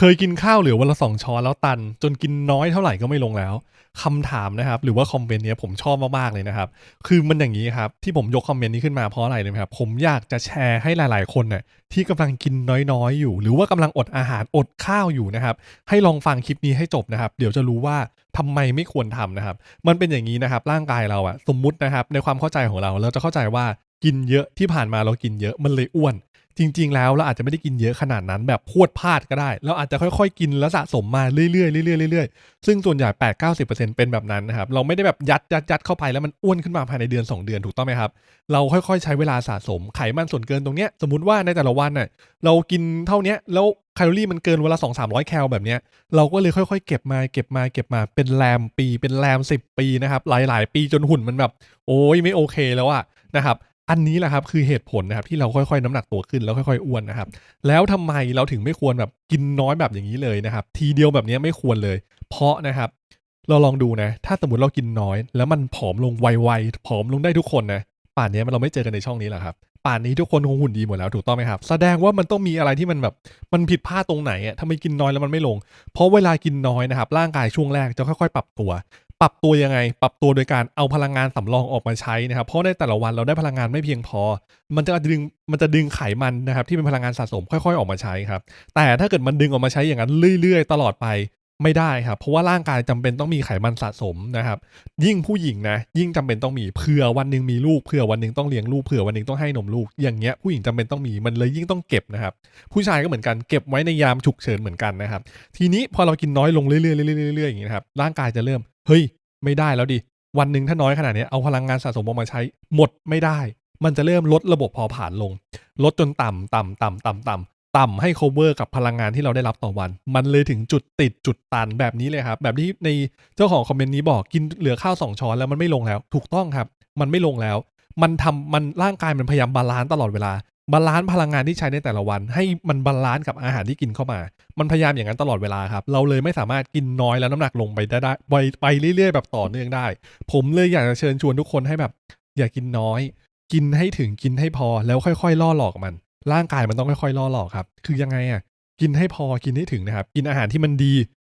เคยกินข้าวเหลือวันละสองช้อนแล้วตัน จนกินน้อยเท่าไหร่ก็ไม่ลงแล้วคำถามนะครับ หรือว่าคอมเมนต์เนี้ยผมชอบมากๆเลยนะครับ คือมันอย่างนี้ครับที่ผมยกคอมเมนต์นี้ขึ้นมาเพราะอะไรเลยครับ ผมอยากจะแชร์ให้หลาย ๆ คนเนี่ยที่กำลังกินน้อยๆอยู่ หรือว่ากำลังอดอาหารอดข้าวอยู่นะครับ ให้ลองฟังคลิปนี้ให้จบนะครับ เดี๋ยวจะรู้ว่าทำไมไม่ควรทำนะครับ มันเป็นอย่างนี้นะครับ ร่างกายเราอะสมมุตินะครับ ในความเข้าใจของเรา เราจะเข้าใจว่ากินเยอะที่ผ่านมาเรากินเยอะมันเลยอ้วน จริง ๆ แล้วเราอาจจะไม่ได้กินเยอะขนาดนั้นแบบพวดพลาดก็ได้ เราอาจจะค่อยๆ กินแล้วสะสมมาเรื่อยๆเรื่อยๆเรื่อยๆซึ่งส่วนใหญ่8-90%เป็นแบบนั้นนะครับเราไม่ได้แบบยัดยัดยัดเข้าไปแล้วมันอ้วนขึ้นมาภายในเดือน 2 เดือนถูกต้องไหมครับ เราค่อยๆ ใช้เวลาสะสมไขมันส่วนเกินตรงเนี้ยสมมติว่าในแต่ละวันน่ะเรากินเท่านี้แล้วแคลอรี่มันเกินเวันละ2 3 0 0 แคลแบบเนี้ยเราก็เลยค่อยๆ เก็บมาเก็บมาเก็บมาเป็นแรมปี เป็นแรม 10 ปีนะครับหลายๆ ปีจนหุ่นมันแบบ โอ้ยไม่โอเคแล้วอะนะครับ อันนี้แหละครับคือเหตุผลนะครับที่เราค่อยๆน้ำหนักตัวขึ้นแล้วค่อยๆอ้วนนะครับ แล้วทำไมเราถึงไม่ควรแบบกินน้อยแบบอย่างนี้เลยนะครับ ทีเดียวแบบนี้ไม่ควรเลย เพราะนะครับ เราลองดูนะ ถ้าสมมติเรากินน้อย แล้วมันผอมลงไวๆผอมลงได้ทุกคนนะป่านนี้เราไม่เจอกันในช่องนี้แหละครับป่านนี้ทุกคนคงหุ่นดีหมดแล้วถูกต้องไหมครับแสดงว่ามันต้องมีอะไรที่มันแบบมันผิดพลาดตรงไหนอะทำไมกินน้อยแล้วมันไม่ลง เพราะเวลากินน้อยนะครับร่างกายช่วงแรกจะค่อยๆ ปรับตัว ปรับตัวยังไง ปรับตัวโดยการเอาพลังงานสำรองออกมาใช้นะครับ เพราะในแต่ละวันเราได้พลังงานไม่เพียงพอ มันจะดึงมันจะดึงไขมันนะครับที่เป็นพลังงานสะสมค่อย ๆ ออกมาใช้ครับ แต่ถ้าเกิดมันดึงออกมาใช้อย่างนั้นเรื่อยๆ ตลอดไปไม่ได้ครับ เพราะว่าร่างกายจำเป็นต้องมีไขมันสะสมนะครับ ยิ่งผู้หญิงนะ ยิ่งจำเป็นต้องมีเผื่อวันหนึ่งมีลูกเผื่อวันหนึ่งต้องเลี้ยงลูกเผื่อวันหนึ่งต้องให้นมลูก อย่างเงี้ยผู้หญิงจำเป็นต้องมีมันเลยยิ่งต้องเก็บนะครับ ผู้ชายก็เหมือนกันเก็บไว้ในยามฉุกเฉินเหมือนกันนะครับ ทีนี้พอเรากินน้อยลงเรื่อยๆเรื่อยๆอย่างนี้นะครับร่างกายจะเริ่ม เฮ้ย ไม่ได้แล้วดิ วันหนึ่งถ้าน้อยขนาดนี้เอาพลังงานสะสมออกมาใช้ หมดไม่ได้ มันจะเริ่มลดระบบเผาผลาญลง ลดจนต่ำต่ำต่ำต่ำต่ำต่ำให้ cover กับพลังงานที่เราได้รับต่อวัน มันเลยถึงจุดติดจุดตันแบบนี้เลยครับ แบบที่ในเจ้าของคอมเมนต์นี้บอกกินเหลือข้าวสองช้อนแล้วมันไม่ลงแล้ว ถูกต้องครับ มันไม่ลงแล้ว มันทำมันร่างกายมันพยายามบาลานซ์ตลอดเวลา บาลานซ์พลังงานที่ใช้ในแต่ละวัน ให้มันบาลานซ์กับอาหารที่กินเข้ามา มันพยายามอย่างนั้นตลอดเวลาครับ เราเลยไม่สามารถกินน้อยแล้วน้ำหนักลงไปได้ได้ไปไปเรื่อยๆแบบต่อเนื่องได้ ผมเลยอยากจะเชิญชวนทุกคนให้แบบ อย่ากินน้อย กินให้ถึงกินให้พอแล้วค่อยๆ ล่อหลอกมัน ร่างกายมันต้องค่อยๆล่อหลอกครับ คือยังไงอะกินให้พอกินให้ถึงนะครับ กินอาหารที่มันดี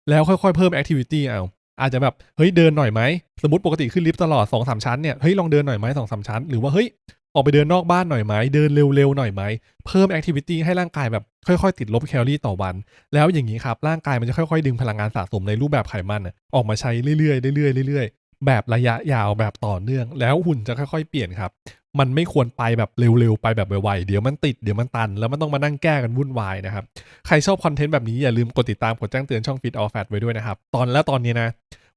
แล้วค่อยๆเพิ่มแอคทิวิตี้เอาอาจจะแบบเฮ้ยเดินหน่อยไหมสมมติปกติขึ้นลิฟต์ตลอด2อสชั้นเนี่ยเฮ้ยลองเดินหน่อยไหมสองสามชั้น หรือว่าเฮ้ย ออกไปเดินนอกบ้านหน่อยไหมเดินเร็วๆหน่อยไหมเพิ่มแอคทิวิตี้ให้ร่างกายแบบค่อยๆ ติดลบแคลอรี่ต่อวัน แล้วอย่างนี้ครับร่างกายมันจะค่อยๆ ดึงพลังงานสะสมในรูปแบบไขมันออกมาใช้เรื่อยๆเรื่อยๆเรื่อยๆแบบระยะยาวแบบต่อเนื่อง แล้วหุ่นจะค่อยๆ เปลี่ยนครับ มันไม่ควรไปแบบเร็วๆไปแบบไวๆเดี๋ยวมันติดเดี๋ยวมันตัน แล้วมันต้องมานั่งแก้กันวุ่นวายนะครับใครชอบคอนเทนต์แบบนี้อย่าลืมกดติดตามกดแจ้งเตือนช่อง Fit All Fat ไว้ด้วยนะครับตอนและตอนนี้นะ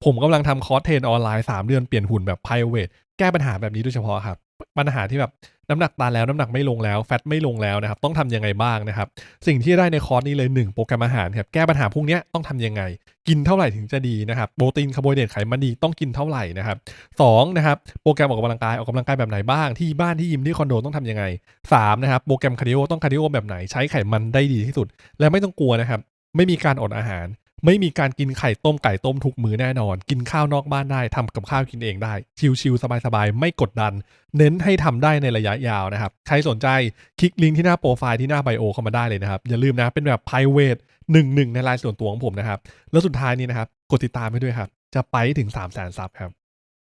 ผมกำลังทำคอร์สเทรนออนไลน์ 3 เดือนเปลี่ยนหุ่นแบบ private แก้ปัญหาแบบนี้โดยเฉพาะครับ ปัญหาที่แบบน้ำหนักตันแล้วน้ำหนักไม่ลงแล้วแฟตไม่ลงแล้วนะครับต้องทำยังไงบ้างนะครับ สิ่งที่ได้ในคอร์สนี้เลย 1 โปรแกรมอาหารครับแก้ปัญหาพวกนี้ต้องทำยังไง กินเท่าไหร่ถึงจะดีนะครับโปรตีนคาร์โบไฮเดรตไขมันดีต้องกินเท่าไหร่นะครับสองนะครับโปรแกรมออกกำลังกายออกกำลังกายแบบไหนบ้างที่บ้านที่ยิมที่คอนโดต้องทำยังไงสามนะครับโปรแกรมคาร์ดิโอต้องคาร์ดิโอแบบไหนใช้ไขมันได้ดีที่สุด และไม่ต้องกลัวนะครับไม่มีการอดอาหาร ไม่มีการกินไข่ต้มไก่ต้มทุกมื้อแน่นอน กินข้าวนอกบ้านได้ทำกับข้าวกินเองได้ ชิลๆสบายๆ ไม่กดดัน เน้นให้ทำได้ในระยะยาวนะครับ ใครสนใจคลิกลิงก์ที่หน้าโปรไฟล์ที่หน้าไบโอเข้ามาได้เลยนะครับ อย่าลืมนะเป็นแบบ private หนึ่งหนึ่งในรายส่วนตัวของผมนะครับ แล้วสุดท้ายนี้นะครับ กดติดตามให้ด้วยครับ จะไปถึง3 0 0 0 0 0ซับครับ